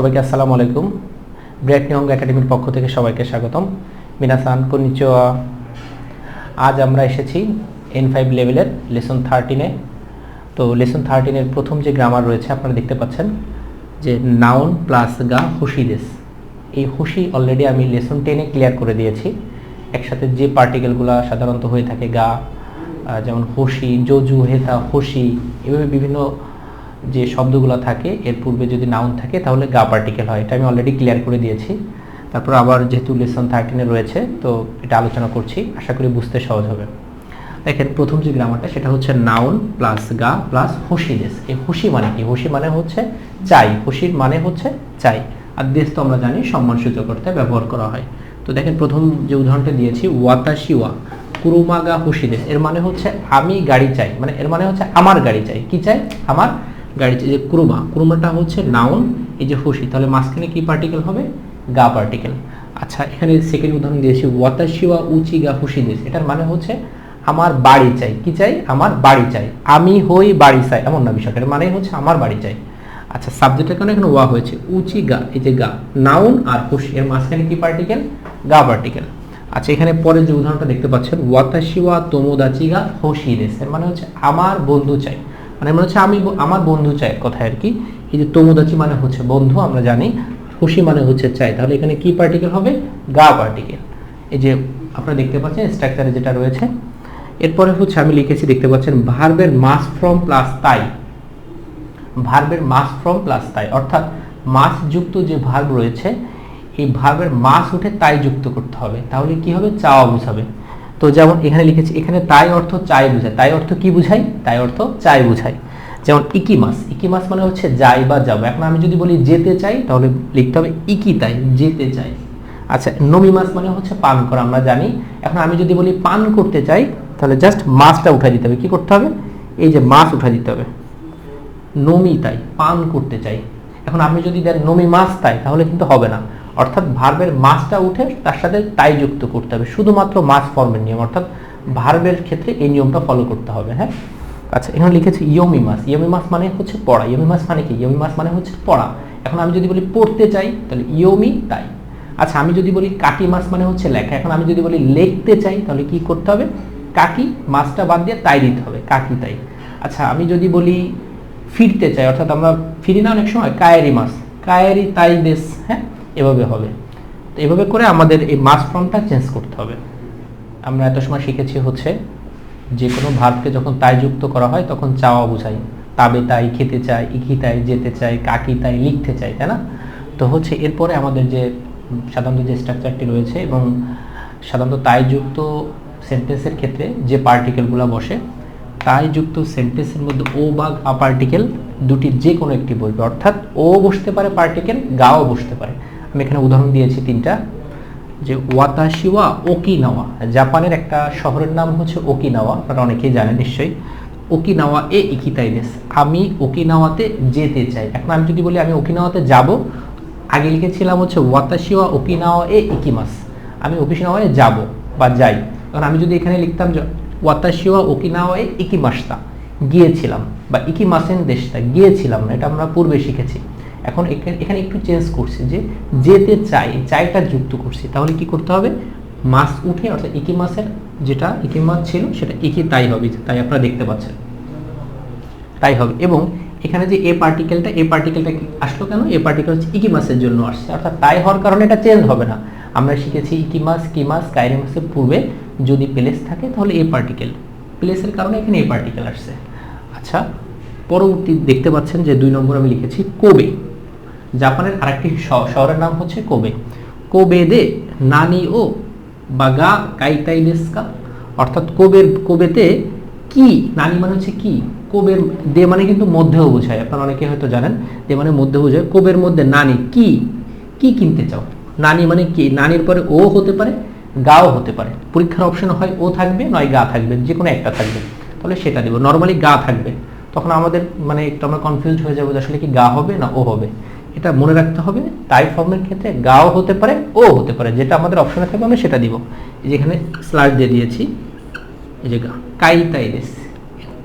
সবাইকে আসসালামু আলাইকুম। ব্রেক নিয়ং একাডেমির পক্ষ থেকে সবাইকে স্বাগতম। মিনাসান, কনিচুয়া। আজ আমরা এসেছি এন ফাইভ লেভেলের লেসন থার্টিনে তো লেসন থার্টিনের প্রথম যে গ্রামার রয়েছে আপনারা দেখতে পাচ্ছেন, যে নাউন প্লাস গা হুশি হুশিদেস এই হুশি অলরেডি আমি লেসন টেনে ক্লিয়ার করে দিয়েছি। একসাথে যে পার্টিকেলগুলো সাধারণত হয়ে থাকে গা যেমন হুশি জজু হেতা হুশি এভাবে বিভিন্ন যে শব্দগুলো থাকে, এর পূর্বে যদি নাউন থাকে তাহলে গা পার্টিকেল হয়। এটা আমি অলরেডি ক্লিয়ার করে দিয়েছি। তারপর আবার যেহেতু লেসন থার্টিনে রয়েছে, তো এটা আলোচনা করছি। আশা করি বুঝতে সহজ হবে। দেখেন, প্রথম যে গ্রামারটা সেটা হচ্ছে নাউন প্লাস গা প্লাস হুশিদেস এই হুশি মানে কি? হুশি মানে হচ্ছে চাই। হুশির মানে হচ্ছে চাই। আর দেশ তো আমরা জানি সম্মানসূচক অর্থে ব্যবহার করা হয়। তো দেখেন, প্রথম যে উদাহরণটা দিয়েছি, ওয়াতাশিওয়া, কুরুমাগা হুশিদেস এর মানে হচ্ছে আমি গাড়ি চাই। মানে এর মানে হচ্ছে আমার গাড়ি চাই। কি চাই? আমার গাড়ি যে কুরুমা, কুরুমাটা হচ্ছে নাউন এই যে হুশি তাহলে মাঝখানে কি পার্টিকেল হবে? গা পার্টিকেল আচ্ছা এখানে সেকেন্ড উদাহরণ দিয়েছি ওয়াতাশিওয়া উচি গা হুশিদেস এটার মানে হচ্ছে আমার বাড়ি চাই। কি চাই? আমার বাড়ি চাই। আমি হই বাড়ি চাই, এমন না বিষয়টা, এর মানে হচ্ছে আমার বাড়ি চাই। আচ্ছা সাবজেক্টের কারণে এখানে ওয়া হয়েছে উচি গা এই যে গা নাউন আর হুশি এর মাঝখানে কি পার্টিকেল গা পার্টিকেল আচ্ছা এখানে পরের যে উদাহরণটা দেখতে পাচ্ছেন ওয়াতাশিওয়া তোমোদাচিগা হোশিদেস এর মানে হচ্ছে আমার বন্ধু চাই। মানে মনে হচ্ছে আমি আমার বন্ধু চাই কথা আর কি। এই যে তোমোদাচি মানে হচ্ছে বন্ধু, আমরা জানি। খুশি মানে হচ্ছে চাই। তাহলে এখানে কি পার্টিকেল হবে? গা পার্টিকেল এই যে আপনারা দেখতে পাচ্ছেন স্ট্রাকচারে যেটা রয়েছে। এরপরে হচ্ছে আমি লিখেছি, দেখতে পাচ্ছেন ভার্বের মাস ফ্রম প্লাস তাই। ভার্বের মাস ফ্রম প্লাস তাই। অর্থাৎ মাস যুক্ত যে ভার্ব রয়েছে, এই ভার্বের মাস উঠে তাই যুক্ত করতে হবে। তাহলে কি হবে? চাওয়া বোঝাবে তো যেমন এখানে লিখেছি, এখানে তাই অর্থ চাই বোঝায় তাই অর্থ কি বুঝাই? তাই অর্থ চাই বোঝায় যেমন ইকি মাস ইকি মাস মানে হচ্ছে যাই বা যাব। এখন আমি যদি বলি যেতে চাই, তাহলে লিখতে হবে ইকি তাই যেতে চাই। আচ্ছা নমি মাস মানে হচ্ছে পান করা, আমরা জানি। এখন আমি যদি বলি পান করতে চাই, তাহলে জাস্ট মাছটা উঠাই দিতে হবে। কি করতে হবে? এই যে মাছ উঠাই দিতে হবে। নমি তাই পান করতে চাই। এখন আপনি যদি দেন নমি মাছ তাই, তাহলে কিন্তু হবে না। অর্থাৎ ভার্বের মাছটা উঠে তার সাথে তাই যুক্ত করতে হবে। শুধুমাত্র মাছ ফর্মের নিয়ম, অর্থাৎ ভার্বের ক্ষেত্রে এই নিয়মটা ফলো করতে হবে হ্যাঁ? আচ্ছা এখানে লিখেছি ইয়মি মাস ইয়মি মাস মানে হচ্ছে পড়া। ইয়মি মাস মানে কি? ইয়মি মাস মানে হচ্ছে পড়া। এখন আমি যদি বলি পড়তে চাই, তাহলে ইয়মি তাই আচ্ছা আমি যদি বলি কাকি মাস মানে হচ্ছে লেখা। এখন আমি যদি বলি লিখতে চাই, তাহলে কি করতে হবে? কাকি মাছটা বাদ দিয়ে তাই দিতে হবে, কাকি তাই আচ্ছা আমি যদি বলি ফিরতে চাই, অর্থাৎ আমরা ফিরি না অনেক সময়, কায়েরি মাছ কায়েরি তাই দেশ হ্যাঁ? এভাবে হবে। তো এভাবে করে আমাদের এই মাস ফর্মটা চেঞ্জ করতে হবে। আমরা এত সময় শিখেছি হচ্ছে যে কোনো ভার্বকে যখন তাই যুক্ত করা হয় তখন চাওয়া বোঝাই। তাবে তাই, খেতে চাই ইকি তাই, যেতে চাই কাকি তাই, লিখতে চাই তাই না? তো হচ্ছে এরপরে আমাদের যে সাধারণত যে স্ট্রাকচারটি রয়েছে এবং সাধারণত তাই যুক্ত সেন্টেন্সের ক্ষেত্রে যে পার্টিকেলগুলো বসে, তাই যুক্ত সেন্টেন্সের মধ্যে ও বা গা পার্টিকেল দুটি যে কোনো একটি বলবে অর্থাৎ ও বসতে পারে পার্টিকেল গাও বসতে পারে। আমি এখানে উদাহরণ দিয়েছি তিনটা, যে ওয়াতাশিওয়া ওকিনাওয়া, জাপানের একটা শহরের নাম হচ্ছে ওকিনাওয়া, আপনারা অনেকেই জানেন নিশ্চয়ই। ওকিনাওয়া এ ইকিতাইদেস আমি ওকিনাওয়াতে যেতে চাই। এখন আমি যদি বলি আমি ওকিনাওয়াতে যাব, আগে লিখেছিলাম হচ্ছে ওয়াতাশিওয়া ওকিনাওয়া এ ইকিমাস, আমি ওকিনাওয়ায় যাব বা যাই। কারণ আমি যদি এখানে লিখতাম যে ওয়াতাশিওয়া ওকিনাওয়া এ ইকিমাসতা গিয়েছিলাম বা ইকিমাসেন দেশটা, গিয়েছিলাম না, এটা আমরা পূর্বে শিখেছি। এখন এখানে একটু চেঞ্জ করছি যে যেতে চাই, চাইটা যুক্ত করছি, তাহলে কি করতে হবে? মাস উঠে অর্থাৎ ইকি মাসের যেটা ইকি মাস ছিল, সেটা ইকি তাই হবে, তাই আপনারা দেখতে পাচ্ছেন। তাই হবে। এবং এখানে যে এ পার্টিকেলটা এ পার্টিকেলটা আসলো কেন? এ পার্টিকেল হচ্ছে ইকি মাসের জন্য আসছে। অর্থাৎ তাই হওয়ার কারণে এটা চেঞ্জ হবে না। আমরা শিখেছি ইকি মাস, কি মাস কাইরে মাসের পূর্বে যদি প্লেস থাকে, তাহলে এ পার্টিকেল প্লেসের কারণে এখানে এ পার্টিকেল আসছে। আচ্ছা পরবর্তী দেখতে পাচ্ছেন যে দুই নম্বর আমি লিখেছি কোবে? জাপানের আরেকটি শহরের নাম হচ্ছে কোবে। কোবে দে নানি ও বাগা কাইতাই অর্থাৎ কোবের, কোবেতে কি, নানি মানে হচ্ছে কি? কোবের দে মানে কিন্তু মধ্যেও বোঝায়, আপনারা অনেকে হয়তো জানেন, দে মানে মধ্যে বোঝায়, কোবের মধ্যে নানি, কি? কি কিনতে চাও? নানি মানে কি? নানির পরে ও হতে পারে, গাও হতে পারে। পরীক্ষার অপশন হয় ও থাকবে, নয় গা থাকবে যে কোনো একটা থাকবে। তাহলে সেটা দেবো। নর্মালি গা থাকবে। তখন আমাদের মানে একটু আমরা কনফিউজ হয়ে যাব আসলে কি গা হবে না ও হবে। এটা মনে রাখতে হবে তাই ফর্মের ক্ষেত্রে গাও হতে পারে, ও হতে পারে। যেটা আমাদের অপশনে থাকবে, আমরা সেটা দিব। এই যে এখানে স্লাইড দিয়ে দিয়েছি, এই যে গা কাই তাই দেশ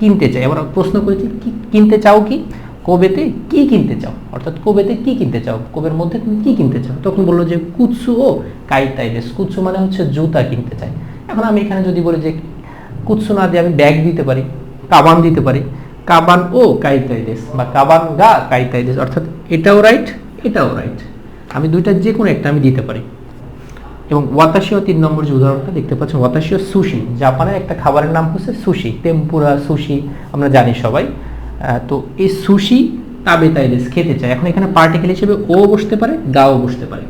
কিনতে চাই। আবার প্রশ্ন করেছি, কি কিনতে চাও কি? কবেতে কি কিনতে চাও? অর্থাৎ কবেতে কি কিনতে চাও? কবের মধ্যে তুমি কি কিনতে চাও? তখন বলল যে কুৎসু ও কাই কাইতাইদেস কুৎসু মানে হচ্ছে জুতা কিনতে চাই। এখন আমি এখানে যদি বলি যে কুৎসু না দিয়ে আমি ব্যাগ দিতে পারি, কাবান দিতে পারি কাবান ও কাইতাইদেস বা কাবান গা কাইতাইদেস অর্থাৎ এটাও রাইট এটাও রাইট আমি দুইটা যে কোনো একটা আমি দিতে পারি। এবং ওয়াতাশিও তিন নম্বর যে উদাহরণটা দেখতে পাচ্ছেন, ওয়াতাশিও সুশি। জাপানের একটা খাবারের নাম হচ্ছে সুশি টেম্পুরা সুশি আমরা জানি সবাই। তো এই সুশি তাবে তাইদেস খেতে চাই এখন এখানে পার্টিকেল হিসেবে ও বসতে পারে, গাও বসতে পারে।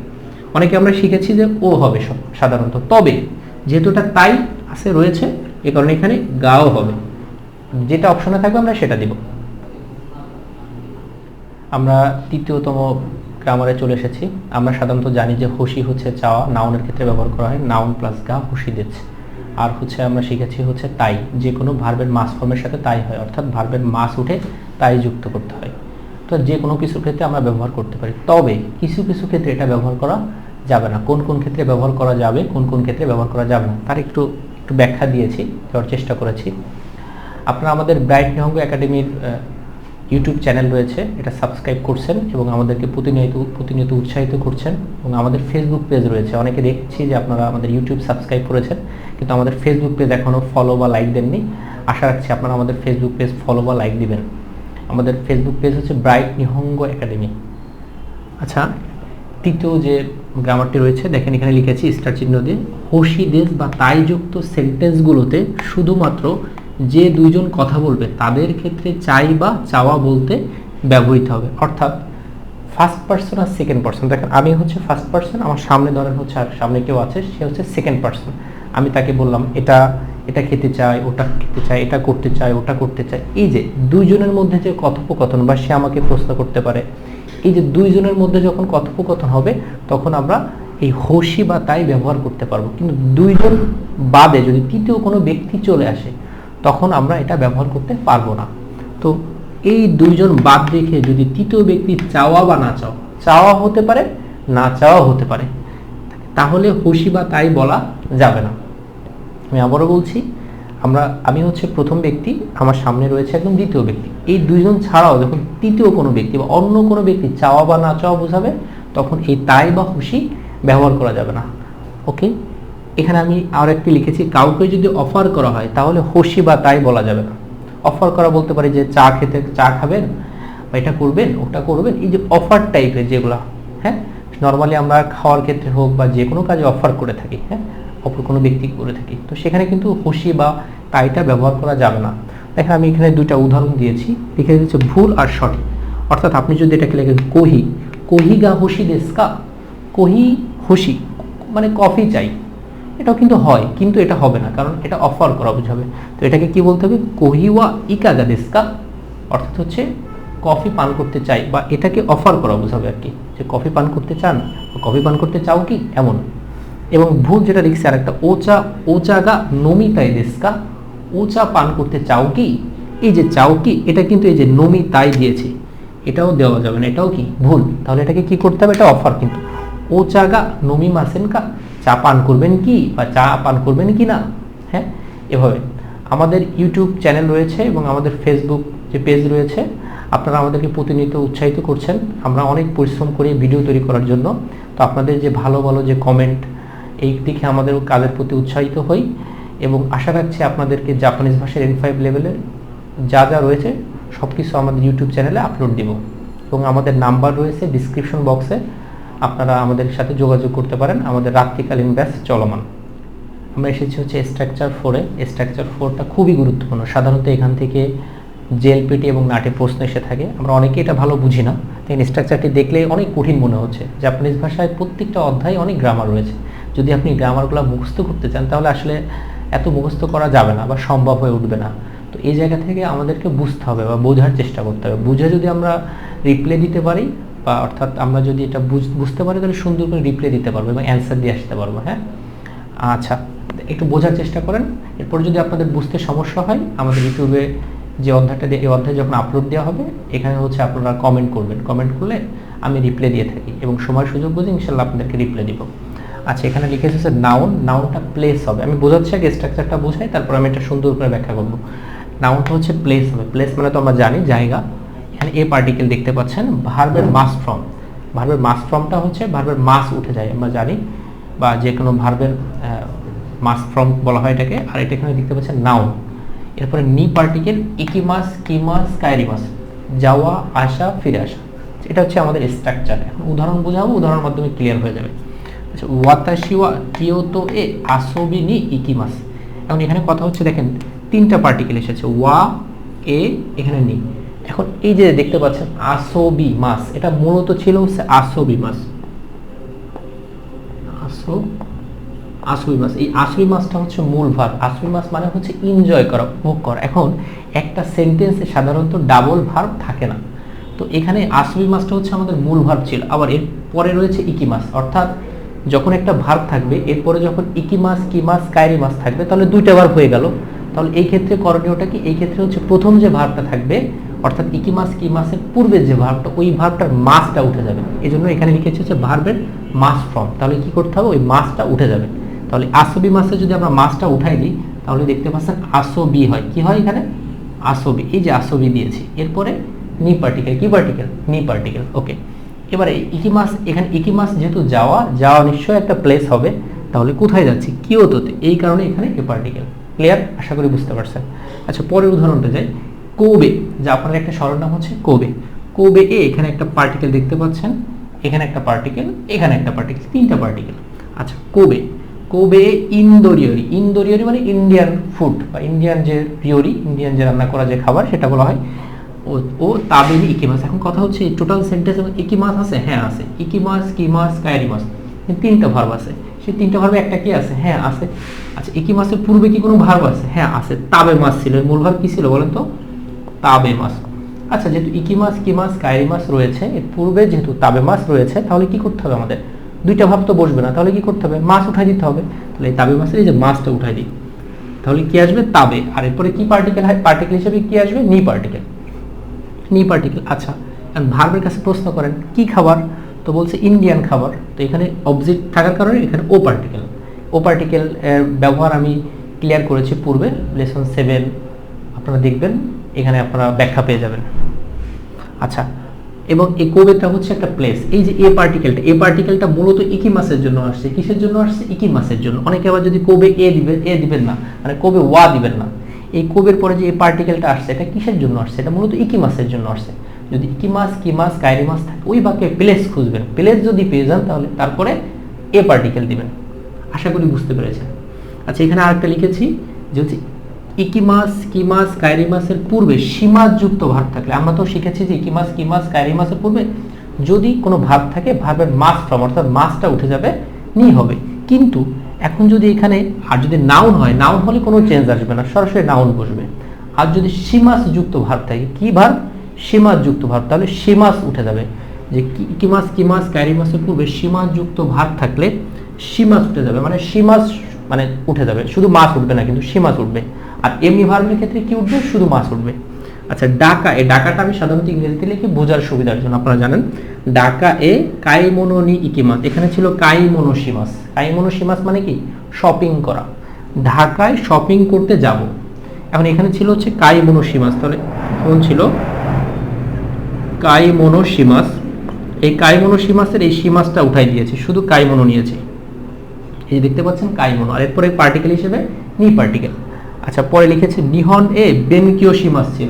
অনেকে আমরা শিখেছি যে ও হবে সাধারণত। তবে যেহেতু এটা তাই আছে, রয়েছে, এ কারণে এখানে গাও হবে। যেটা অপশনে থাকবে, আমরা সেটা দিব। আমরা তৃতীয়তম গ্রামারে চলে এসেছি। আমরা সাধারণত জানি যে হুশি হচ্ছে চাওয়া নাউনের ক্ষেত্রে ব্যবহার করা হয়। নাউন প্লাস গা হুশি দিচ্ছে। আর হচ্ছে আমরা শিখেছি হচ্ছে তাই। যে কোনো ভার্বের মাস ফর্মের সাথে তাই হয়, অর্থাৎ ভার্বের মাস উঠে তাই যুক্ত করতে হয়। তো যে কোনো কিছুর ক্ষেত্রে আমরা ব্যবহার করতে পারি। তবে কিছু কিছু ক্ষেত্রে এটা ব্যবহার করা যাবে না। কোন কোন ক্ষেত্রে ব্যবহার করা যাবে, কোন কোন ক্ষেত্রে ব্যবহার করা যাবে না, তার একটু একটু ব্যাখ্যা দিয়েছি, দেওয়ার চেষ্টা করেছি। আপনারা আমাদের ব্রাইট নিহঙ্গ একাডেমির ইউটিউব চ্যানেল রয়েছে, এটা সাবস্ক্রাইব করছেন এবং আমাদেরকে প্রতিনিয়ত প্রতিনিয়ত উৎসাহিত করছেন এবং আমাদের ফেসবুক পেজ রয়েছে। অনেকে দেখছি যে আপনারা আমাদের ইউটিউব সাবস্ক্রাইব করেছেন, কিন্তু আমাদের ফেসবুক পেজ এখনও ফলো বা লাইক দেননি। আশা রাখছি আপনারা আমাদের ফেসবুক পেজ ফলো বা লাইক দিবেন। আমাদের ফেসবুক পেজ হচ্ছে ব্রাইট নিহঙ্গ একাডেমি। আচ্ছা তৃতীয় যে গ্রামারটি রয়েছে, দেখেন এখানে লিখেছি, স্টার চিহ্ন দিয়ে হসি দেশ বা তাইযুক্ত সেন্টেন্সগুলোতে শুধুমাত্র যে দুইজন কথা বলবে, তাদের ক্ষেত্রে চাই বা চাওয়া বলতে ব্যবহৃত হবে। অর্থাৎ ফার্স্ট পার্সন আর সেকেন্ড পার্সন দেখেন, আমি হচ্ছে ফার্স্ট পার্সন আমার সামনে ধরেন হচ্ছে আর সামনে কেউ আছে, সে হচ্ছে সেকেন্ড পার্সন আমি তাকে বললাম, এটা এটা খেতে চাই ওটা খেতে চাই এটা করতে চাই ওটা করতে চাই এই যে দুইজনের মধ্যে যে কথোপকথন বা সে আমাকে প্রশ্ন করতে পারে, এই যে দুইজনের মধ্যে যখন কথোপকথন হবে, তখন আমরা এই হসি বা তাই ব্যবহার করতে পারব। কিন্তু দুইজন বাদে যদি তৃতীয় কোনো ব্যক্তি চলে আসে তখন আমরা এটা ব্যবহার করতে পারব না। তো এই দুইজন বাদ রেখে যদি তৃতীয় ব্যক্তি চাওয়া বা না চাওয়া চাওয়া হতে পারে, না চাওয়া হতে পারে, তাহলে হসি বা তাই বলা যাবে না। আমি আবারও বলছি, আমরা, আমি হচ্ছে প্রথম ব্যক্তি, আমার সামনে রয়েছে একদম দ্বিতীয় ব্যক্তি। এই দুইজন ছাড়াও যখন তৃতীয় কোনো ব্যক্তি বা অন্য কোনো ব্যক্তি চাওয়া বা না চাওয়া বোঝাবে, তখন এই তাই বা খুশি ব্যবহার করা যাবে না। ওকে? এখানে আমি আর একটি লিখেছি, কাউকে যদি অফার করা হয়, তাহলে হসি বা তাই বলা যাবে না। অফার করা বলতে পারি যে চা খেতে, চা খাবেন বা এটা করবেন, ওটা করবেন, এই যে অফার টাইপের যেগুলো হ্যাঁ? নর্মালি আমরা খাওয়ার ক্ষেত্রে হোক বা যে কোনো কাজে অফার করে থাকি হ্যাঁ? অপর কোনো ব্যক্তি করে থাকি। তো সেখানে কিন্তু হুশি বা তাইটা ব্যবহার করা যাবে না। দেখেন আমি এখানে দুইটা উদাহরণ দিয়েছি, লিখে দিয়েছে ভুল আর সঠিক। অর্থাৎ আপনি যদি এটাকে লেখেন কহি কহি গা হুশি দেশকা, কহি হুশি মানে কফি চাই। এটাও কিন্তু হয়, কিন্তু এটা হবে না, কারণ এটা অফার করা বুঝাবে। তো এটাকে কি বলতে হবে? কহিওয়া ইকাগা দেশকা অর্থাৎ হচ্ছে কফি পান করতে চাই বা এটাকে অফার করা বোঝাবে আর কি, যে কফি পান করতে চান কফি পান করতে চাও কি? এমন। এবং ভুল যেটা লিখছে আর একটা ওচা, ওচাগা নমিতাই দেশকা ওচা পান করতে চাও কি? এই যে চাও কি, এটা কিন্তু এই যে নমি তাই দিয়েছে, এটাও দেওয়া যাবে না, এটাও কি? ভুল। তাহলে এটাকে কি করতে হবে? এটা অফার কিন্তু। ওচাগা নমি মাসেন কা চা পান করবেন কি বা চা পান করবেন কি না? হ্যাঁ এভাবে। আমাদের ইউটিউব চ্যানেল রয়েছে এবং আমাদের ফেসবুক যে পেজ রয়েছে, আপনারা আমাদেরকে প্রতিনিয়ত উৎসাহিত করছেন। আমরা অনেক পরিশ্রম করি ভিডিও তৈরি করার জন্য। তো আপনাদের যে ভালো ভালো যে কমেন্ট এই দিকে আমাদের কাজের প্রতি উৎসাহিত হই এবং আশা রাখছি আপনাদেরকে জাপানিজ ভাষার এন ফাইভ লেভেলের যা যা রয়েছে সব কিছু আমাদের ইউটিউব চ্যানেলে আপলোড দিব। এবং আমাদের নাম্বার রয়েছে ডিসক্রিপশন বক্সে আপনারা আমাদের সাথে যোগাযোগ করতে পারেন। আমাদের রাত্রিকালীন ব্যাস চলমান। আমরা এসেছি হচ্ছে স্ট্রাকচার ফোরে স্ট্রাকচার ফোরটা খুবই গুরুত্বপূর্ণ। সাধারণত এখান থেকে জেএলপিটি এবং নাটে প্রশ্ন এসে থাকে। আমরা অনেকে এটা ভালো বুঝি না। তাই স্ট্রাকচারটি দেখলে অনেক কঠিন মনে হচ্ছে। জাপানিজ ভাষায় প্রত্যেকটা অধ্যায়ে অনেক গ্রামার রয়েছে। যদি আপনি গ্রামারগুলো মুখস্থ করতে চান, তাহলে আসলে এত মুখস্থ করা যাবে না বা সম্ভব হয়ে উঠবে না। তো এই জায়গা থেকে আমাদেরকে বুঝতে হবে বা বোঝার চেষ্টা করতে হবে। বুঝে যদি আমরা রিপ্লে দিতে পারি বা অর্থাৎ আমরা যদি এটা বুঝ- বুঝতে পারি তাহলে সুন্দর করে রিপ্লে দিতে পারব এবং অ্যান্সার দিয়ে আসতে পারব হ্যাঁ? আচ্ছা একটু বোঝার চেষ্টা করেন। এরপর যদি আপনাদের বুঝতে সমস্যা হয়, আমাদের ইউটিউবে যে অধ্যায়টা দিয়ে, এই অধ্যায় যখন আপলোড দেওয়া হবে, এখানে হচ্ছে আপনারা কমেন্ট করবেন। কমেন্ট করলে আমি রিপ্লে দিয়ে থাকি এবং সময় সুযোগ বুঝে ইনশাল্লাহ আপনাদেরকে রিপ্লে দিব। আচ্ছা এখানে লিখে এসেছে নাউন নাউনটা প্লেস হবে। আমি বোঝাচ্ছি আগে স্ট্রাকচারটা বোঝাই, তারপর আমি এটা সুন্দর করে ব্যাখ্যা করব। নাউনটা হচ্ছে প্লেস হবে। প্লেস মানে তো আমরা জানি, জায়গা। এখানে এ পার্টিকেল দেখতে পাচ্ছেন ভার্বের মাস ফর্ম ভার্বের মাস ফর্মটা হচ্ছে ভার্বের মাস উঠে যায়, আমরা জানি, বা যে কোনো ভার্বের মাস ফর্ম বলা হয় এটাকে। আর এটা এখানে দেখতে পাচ্ছেন নাউন এরপরে নি পার্টিকেল ইকিমাস কিমাস কাইরিমাস যাওয়া, আসা, ফিরে আসা। এটা হচ্ছে আমাদের স্ট্রাকচার এখন উদাহরণ বোঝাবো, উদাহরণের মাধ্যমে ক্লিয়ার হয়ে যাবে। আচ্ছা ওয়াতাশিওয়া কিয়োতো এ আসবি নি ইকিমাস এখন এখানে কথা হচ্ছে, দেখেন, তিনটা পার্টিকেল এসেছে ওয়া এ এখানে নি এখন এই যে দেখতে পাচ্ছেন, আসবি মাস এটা মূলত ছিল হচ্ছে আসবি মাস আসো, আসবি মাস এই আসবি মাসটা হচ্ছে মূল ভার আসবি মাস মানে হচ্ছে এনজয় করা, উপভোগ করা। এখন একটা সেন্টেন্সে সাধারণত ডাবল ভার্ব থাকে না। তো এখানে আসবি মাসটা হচ্ছে আমাদের মূল ভার্ব ছিল। আবার এর পরে রয়েছে ইকি মাস অর্থাৎ যখন একটা ভার্ব থাকবে, এরপরে যখন ইকি মাস কি মাস কায়রি মাস থাকবে, তাহলে দুইটা ভার্ব হয়ে গেল। তাহলে এই ক্ষেত্রে করণীয়টা কি? এই ক্ষেত্রে হচ্ছে প্রথম যে ভার্বটা থাকবে অর্থাৎ ইকি মাস, কি মাসের পূর্বে যে ভার্বটা ওই ভার্বটার মাসটা উঠে যাবে। এই জন্য এখানে লিখেছে হচ্ছে ভার্বের মাস ফর্ম। তাহলে কি করতে হবে? ওই মাসটা উঠে যাবে। তাহলে আসবি মাসে যদি আমরা মাসটা উঠাই দিই, তাহলে দেখতে পাচ্ছেন আসবি হয়। কি হয় এখানে? আসবি এই যে আসবি দিয়েছি। এরপরে নি পার্টিকেল কি পার্টিকেল নি পার্টিকেল ওকে এবারে ইকি মাস, এখানে ইকি মাস যেহেতু যাওয়া যাওয়া নিশ্চয়ই একটা প্লেস হবে। তাহলে কোথায় যাচ্ছি? কিওতোতে এই কারণে এখানে এ পার্টিকেল ক্লিয়ার আশা করি বুঝতে পারছেন। আচ্ছা পরের উদাহরণটা যাই। কোবে জাপানের একটা সরনাম হচ্ছে কোবে কোবে এ এখানে একটা পার্টিকেল দেখতে পাচ্ছেন, এখানে একটা পার্টিকেল এখানে একটা পার্টিকেল তিনটা পার্টিকেল আচ্ছা কোবে কোবে ইন্দোরিয়রি ইন্দোরিয়রি মানে ইন্ডিয়ান ফুড বা ইন্ডিয়ান যে পিওরি ইন্ডিয়ান যে রান্না করা যে খাবার, সেটা বলা হয়। ও ও ইকি ইকিমাস, এখন কথা হচ্ছে টোটাল সেন্টেন্স ইকিমাস আছে হ্যাঁ আছে। ইকিমাস, কিমাস, কায়রিমাস তিনটা ভার্ব আছে। সেই তিনটা ভার্বে একটা কি আছে? হ্যাঁ আছে। আচ্ছা ইকিমাসের পূর্বে কি কোনো ভার্ব আছে? হ্যাঁ আছে। তাবে মাস ছিল, মূল ভার্ব কি ছিল বলেন তো? তাবে মাস। আচ্ছা যেহেতু ইকিমাস কিমাস কায়রিমাস রয়েছে, এর পূর্বে যেহেতু তাবে মাস রয়েছে, তাহলে কি করতে হবে আমাদের? দুইটা ভাব তো বসবে না, তাহলে কি করতে হবে? মাছ উঠাই দিতে হবে। তাহলে তাবে মাসের এই যে মাছটা উঠাই দিই, তাহলে কি আসবে? তাবে। আর এরপরে কি পার্টিকেল হয়? পার্টিকেল হিসেবে কি আসবে? নি পার্টিকেল নি পার্টিকেল আচ্ছা। ভার্বের কাছে প্রশ্ন করেন, কি খাবার? তো বলছে ইন্ডিয়ান খাবার। তো এখানে অবজেক্ট থাকার কারণে এখানে ও পার্টিকেল ও পার্টিকেল ব্যবহার আমি ক্লিয়ার করেছি পূর্বে লেসন সেভেন আপনারা দেখবেন। এখানে আপনারা ব্যাখ্যা পেয়ে যাবেন। আচ্ছা এবং এই কোবেটা হচ্ছে একটা প্লেস এই যে এ পার্টিকেলটা এ পার্টিকেলটা মূলত ইকি মাসের জন্য আসছে। কিসের জন্য আসছে? ইকি মাসের জন্য। অনেকে আবার যদি কোবে এ দিবে এ দিবেন না মানে কোবে ওয়া দিবেন না। এই কোবের পরে যে এ পার্টিকেলটা আসছে, এটা কিসের জন্য আসছে? এটা মূলত ইকি মাসের জন্য আসছে। যদি ইকি মাস কি মাস কাইরি মাস থাকে, ওই বাক্যে প্লেস খুঁজবেন। প্লেস যদি পেয়ে যান, তাহলে তারপরে এ পার্টিকেল দিবেন। আশা করি বুঝতে পেরেছেন। আচ্ছা এখানে আরেকটা লিখেছি, যে হচ্ছে ইকিমাস, কিমাস, কাইরিমাসের পূর্বে সীমাযুক্ত ভাব থাকলে, আমরা তো শিখেছি যে ইকিমাস, কিমাস, কাইরিমাসের পূর্বে যদি কোনো ভাব থাকে, ভাবের মাস ফ্রম, অর্থাৎ মাসটা উঠে যাবে, নি হবে। কিন্তু এখন যদি এখানে আর যদি নাউন হয় নাউন হলে কোনো চেঞ্জ আসবে না, সরাসরি নাউন বসবে। আর যদি সীমাস যুক্ত ভাব থাকে, কি ভাব? সীমাস যুক্ত ভাব। তাহলে সীমাস উঠে যাবে। যে কিমাস কিমাস, কাইরিমাসের পূর্বে সীমাস যুক্ত ভাব থাকলে সীমাস উঠে যাবে। মানে সীমাস মানে উঠে যাবে। শুধু মাস উঠবে না, কিন্তু সীমাস উঠবে। আর এমনি ভার্বের ক্ষেত্রে কি উঠবে? শুধু মাস উঠবে। আচ্ছা ডাকা এ, ডাকাটা আমি সাধারণত ইংরেজিতে লিখি বোঝার সুবিধার জন্য, আপনারা জানেন। ডাকা এ, কাইমোনোনি ইকিমাস, এখানে ছিল কাইমোনোসিমাস কাইমোনোসিমাস মানে কি? শপিং করা। ঢাকায় শপিং করতে যাব। এখন এখানে ছিল হচ্ছে কাইমোনোসিমাস তাহলে এখন ছিল? কাইমোনোসিমাস এই কাইমোনোসিমাসের এই সীমাসটা উঠাই দিয়েছে, শুধু কাইমোনো নিয়েছে। এই দেখতে পাচ্ছেন কাইমোনো, আর এরপরে পার্টিকেল হিসেবে নি পার্টিকেল আচ্ছা পরে লিখেছে, নিহন এ বেনকিও সীমাস ছিল।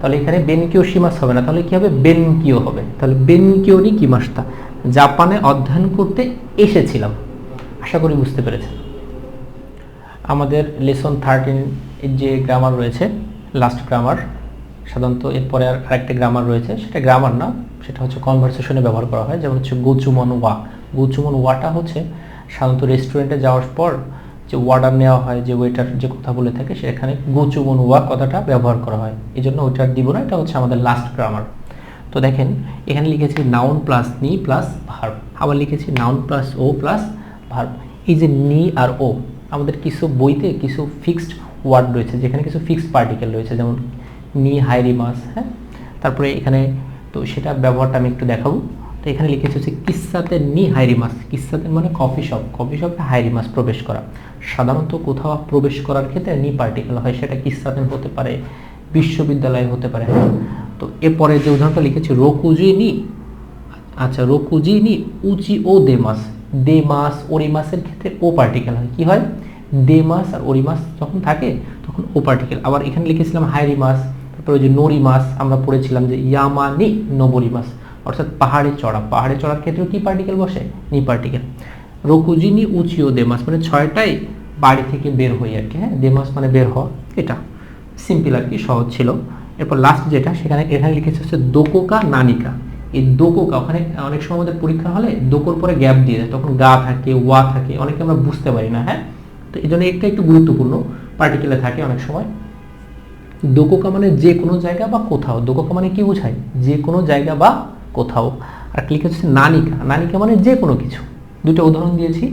তাহলে এখানে বেনকিও সীমাস হবে না। তাহলে কি হবে? বেনকিও হবে। তাহলে কি মাসটা? জাপানে অধ্যয়ন করতে এসেছিলাম। আশা করি বুঝতে পেরেছেন। আমাদের লেসন থার্টিন যে গ্রামার রয়েছে লাস্ট গ্রামার সাধারণত এরপরে আর আরেকটা গ্রামার রয়েছে, সেটা গ্রামার না, সেটা হচ্ছে কনভারসেশনে ব্যবহার করা হয়, যেমন হচ্ছে গোচুমন ওয়া। গোচুমন ওয়াটা হচ্ছে সাধারণত রেস্টুরেন্টে যাওয়ার পর যে ওয়ার্ডার নেওয়া হয়, যে ওয়েটার যে কথা বলে থাকে সেখানে গোচুমন ওয়া কথাটা ব্যবহার করা হয়। এই জন্য ওইটার দিব না, এটা হচ্ছে আমাদের লাস্ট গ্রামার তো দেখেন, এখানে লিখেছি নাউন প্লাস নি প্লাস ভার্ব আবার লিখেছি নাউন প্লাস ও প্লাস ভার্ব এই যে নি আর ও আমাদের কিছু বইতে কিছু ফিক্সড ওয়ার্ড রয়েছে, যেখানে কিছু ফিক্সড পার্টিকেল রয়েছে, যেমন নি হাইরিমাস হ্যাঁ? তারপরে এখানে তো সেটা ব্যবহারটা আমি একটু দেখাবো। তো এখানে লিখেছে হচ্ছে, কিস্সাতে নি হাইরিমাস কিস্সাতে মানে কফি শপ। কফি শপে হাইরিমাস প্রবেশ করা। সাধারণত কোথাও প্রবেশ করার ক্ষেত্রে নি পার্টিকেল হয়, সেটা কিস্সাতেন হতে পারে, বিশ্ববিদ্যালয় হতে পারে। তো এরপরে যে উদাহরণটা লিখেছি রোকুজিনি আচ্ছা রোকুজি নি, উচি ও দেমাস দেমাস ওরিমাসের ক্ষেত্রে ও পার্টিকেল হয়। কি হয়? দেমাস আর ওরিমাস যখন থাকে, তখন ও পার্টিকেল। আবার এখানে লিখেছিলাম হাইরিমাস তারপরে ওই যে নরিমাস আমরা পড়েছিলাম যে ইয়ামানি নবরিমাস অর্থাৎ পাহাড়ে চড়া। পাহাড়ে চড়ার ক্ষেত্রে কি পার্টিকেল বসে? নি পার্টিকেল রোকুজিনি উচিও দেমাস মানে ছয়টাই বাড়ি থেকে বের হই আর কি হ্যাঁ? দেমাস মানে বের হওয়া, এটা। সিম্পল আর কি, সহজ ছিল। এরপর লাস্ট যেটা, সেখানে, এখানে লিখেছে হচ্ছে দোকোকা নানিকা। এই দোকোকা, ওখানে অনেক সময় আমাদের পরীক্ষা হলে দোকোর পরে গ্যাপ দিয়ে দেয়, তখন গা থাকে, ওয়া থাকে, অনেকে আমরা বুঝতে পারি না হ্যাঁ? তো এই জন্য একটা একটু গুরুত্বপূর্ণ পার্টিকেলে থাকে অনেক সময়। দোকোকা মানে যে কোনো জায়গা বা কোথাও, দোকোকা মানে কি বোঝায়? যে কোনো জায়গা বা কোথাও, আর ক্লিক হচ্ছে নানিকা নানিকা মানে যে কোনো কিছু। দুটো উদাহরণ দিয়েছি,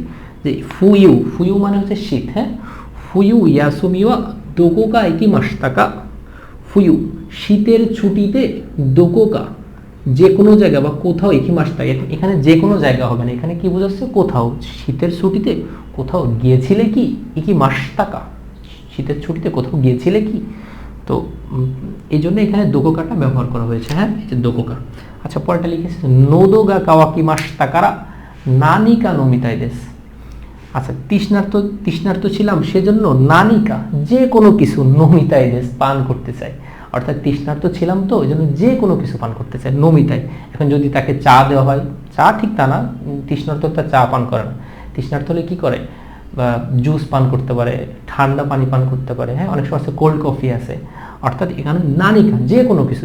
যে ফুইউ ফুইউ মানে হচ্ছে শীত হ্যাঁ? ফুইউ ইয়াসুমিওয়া দোকোকা একি মাস্তাকা ফুইউ শীতের ছুটিতে দোকোকা যে কোনো জায়গা বা কোথাও একই মাসটা এখানে যে কোনো জায়গা হবে না। এখানে কি বোঝাচ্ছে? কোথাও। শীতের ছুটিতে কোথাও গিয়েছিলে কি? একই মাস টাকা শীতের ছুটিতে কোথাও গিয়েছিলে কি? তো এই জন্য এখানে দোকোকাটা ব্যবহার করা হয়েছে হ্যাঁ? এই যে দোকোকা আচ্ছা পরেরটা লিখেছে নোদোগা কাওয়াকি মাস টাকারা নানিকা নমিতাই দেশ। আচ্ছা তৃষ্ণার্ত তৃষ্ণার্ত ছিলাম সেজন্য নানিকা যে কোনো কিছু নমিতাই দেশ পান করতে চাই। অর্থাৎ তৃষ্ণার্ত ছিলাম তো ওই জন্য যে কোনো কিছু পান করতে চাই নমিতাই। এখন যদি তাকে চা দেওয়া হয় চা ঠিক তা না উম, তৃষ্ণার্ত তা চা পান করে না। তৃষ্ণার্থ হলে কী করে? জুস পান করতে পারে, ঠান্ডা পানি পান করতে পারে হ্যাঁ? অনেক সময় আছে কোল্ড কফি আছে। অর্থাৎ এখানে নানিকা যে কোনো কিছু